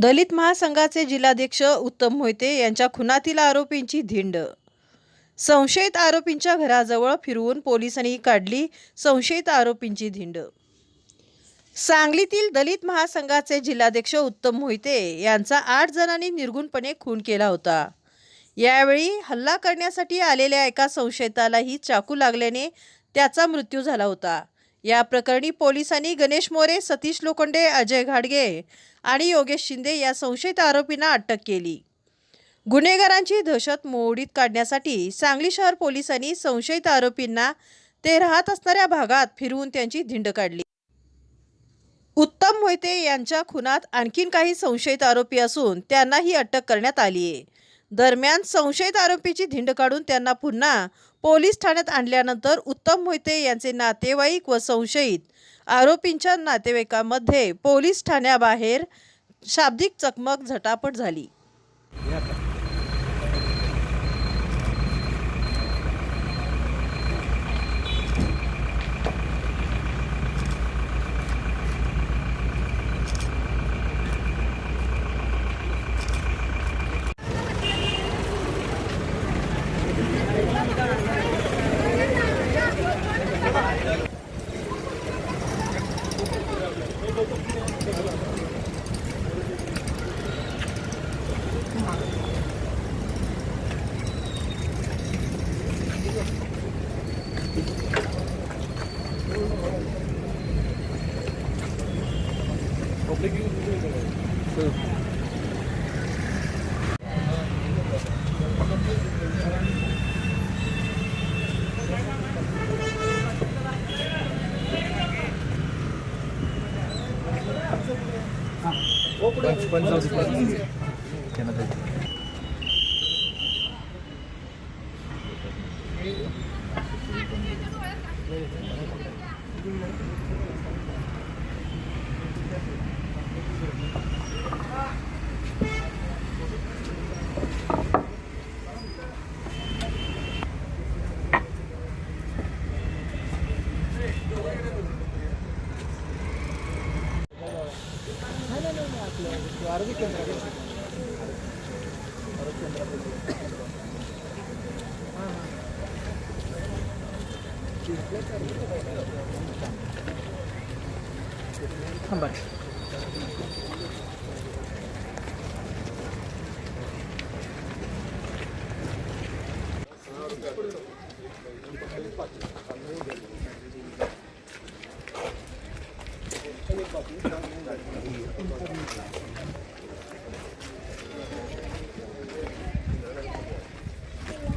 दलित महासंघाचे जिल्हाध्यक्ष उत्तम मोहिते यांच्या खुनातील आरोपींची धिंड. संशयित आरोपींच्या घराजवळ फिरवून पोलिसांनी काढली संशयित आरोपींची धिंड. सांगलीतील दलित महासंघाचे जिल्हाध्यक्ष उत्तम मोहिते यांचा आठ जणांनी निर्गुणपणे खून केला होता. यावेळी हल्ला करण्यासाठी आलेल्या एका संशयितालाही चाकू लागल्याने त्याचा मृत्यू झाला होता. या प्रकरणी पोलिसांनी गणेश मोरे सतीश लोखंडे अजय घाडगे आणि योगेश शिंदे या संशयित आरोपींना अटक केली. गुन्हेगारांची दहशत मोडीत काढण्यासाठी सांगली शहर पोलिसांनी संशयित आरोपींना ते राहत असणाऱ्या भागात फिरवून त्यांची धिंड काढली. उत्तम मोहिते यांच्या खुनात आणखीन काही संशयित आरोपी असून त्यांनाही अटक करण्यात आली आहे दरम्यान संशयित आरोपीची धिंड काढून त्यांना पुन्हा पोलीस ठाण्यात आणल्यानंतर उत्तम मोहिते यांचे नातेवाईक व संशयित आरोपींच्या नातेवाईकांमध्ये पोलीस ठाण्याबाहेर शाब्दिक चकमक झटापट झाली. Quantos anos é de quantos anos? Quantos anos de quantos anos? आपल्या आरोग्य केंद्राकडे थांबा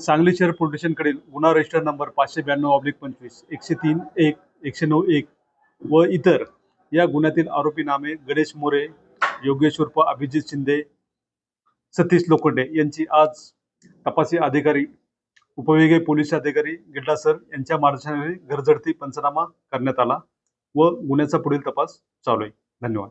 सांगली शहर पोलीस स्टेशनकडील गुन्हा रजिस्टर नंबर पाचशे ब्याण्णव ऑब्लिक पंचवीस एकशे तीन एक एकशे नऊ एक व इतर या गुन्ह्यातील आरोपी नामे गणेश मोरे योगेश उर्फ अभिजित शिंदे सतीश लोखंडे यांची आज तपासी अधिकारी उपविभागीय पोलीस अधिकारी गिड्डा सर यांच्या मार्गदर्शनाने घरझडती पंचनामा करण्यात आला व गुन्ह्याचा पुढील तपास चालू आहे. धन्यवाद.